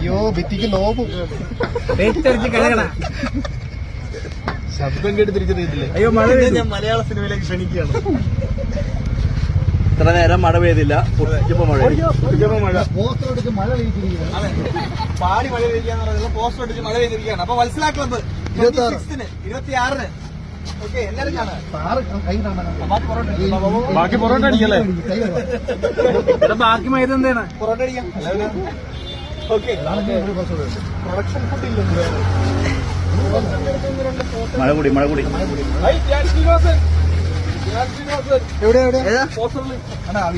അയ്യോ ഭിത്തിക്ക് നോവും ശബ്ദം കേട്ട് തിരിച്ചറിയത്തില്ലേ അയ്യോ മഴ ഞാൻ മലയാള സിനിമയിലേക്ക് ക്ഷണിക്കുകയാണ്. ഇത്ര നേരം മഴ പെയ്തില്ല. ഇപ്പൊ മഴ മഴ. പോസ്റ്ററടിച്ച് മഴ. പെയ്തിരിക്കുകയാണ്. അതെ. പാടി മഴ പെയ്യാന്ന് പറയുന്നത് പോസ്റ്റർ അടിച്ച് മഴ പെയ്തിരിക്കുകയാണ്. അപ്പൊ വത്സല ക്ലബ്ബ് ഇരുപത്തി ആറ്. ഇരുപത്തി ആറിന് ഓക്കെ എല്ലാരും കാണാം ബാക്കി പൊറോട്ട അടിക്കല്ലേ ബാക്കി മൈദ എന്താണ്? പൊറോട്ട അടിക്കാം. ഓക്കെ പ്രൊഡക്ഷൻ ഫുഡ് ഇല്ല മഴ കൂടി മഴ കൂടി എവിടെ എവിടെ?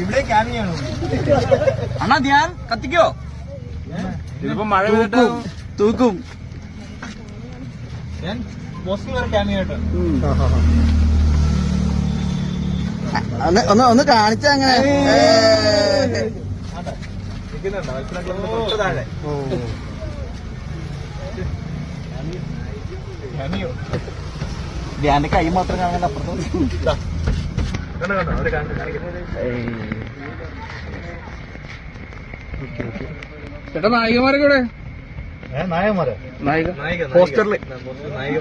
ഇവിടെ ക്യാമിയാണ് അണ്ണാ ധ്യാൻ കത്തിക്കോ? ഇതിപ്പോ മഴ പെയ്തിട്ട് തൂക്കും. ഞാൻ പോസ്റ്റിൽ വരെ ക്യാമിയായിട്ട് ഒന്ന് ഒന്ന് കാണിച്ച അങ്ങനെ. തൊട്ട് താഴെ ക്യാമിയോ ധ്യാന്റെ കൈ മാത്രം കാണാൻ അപ്പുറത്ത്. കണ്ടോ കണ്ടോ? അവർ കാണിക്കുന്നത് ചേട്ടാ നായികമാരൊക്കെ ഇവിടെ നായന്മാരെ നായിക. നായിക പോസ്റ്ററിൽ. നായിക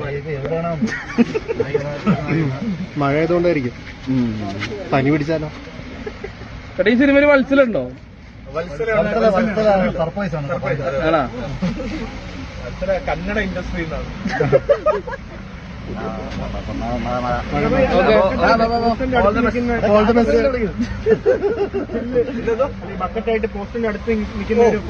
മഴ ആയതുകൊണ്ടായിരിക്കും പനി പിടിച്ചാലോ? ചേട്ടാ ഈ സിനിമയിൽ മത്സരമുണ്ടോ സർപ്രൈസ് ആണ് ആണോ അത്ര കന്നഡ ഇൻഡസ്ട്രിയിൽ നിന്നാണ് ബക്കറ്റായിട്ട് പോസ്റ്റിന്റെ അടുത്ത് നിൽക്കുന്ന ഒരു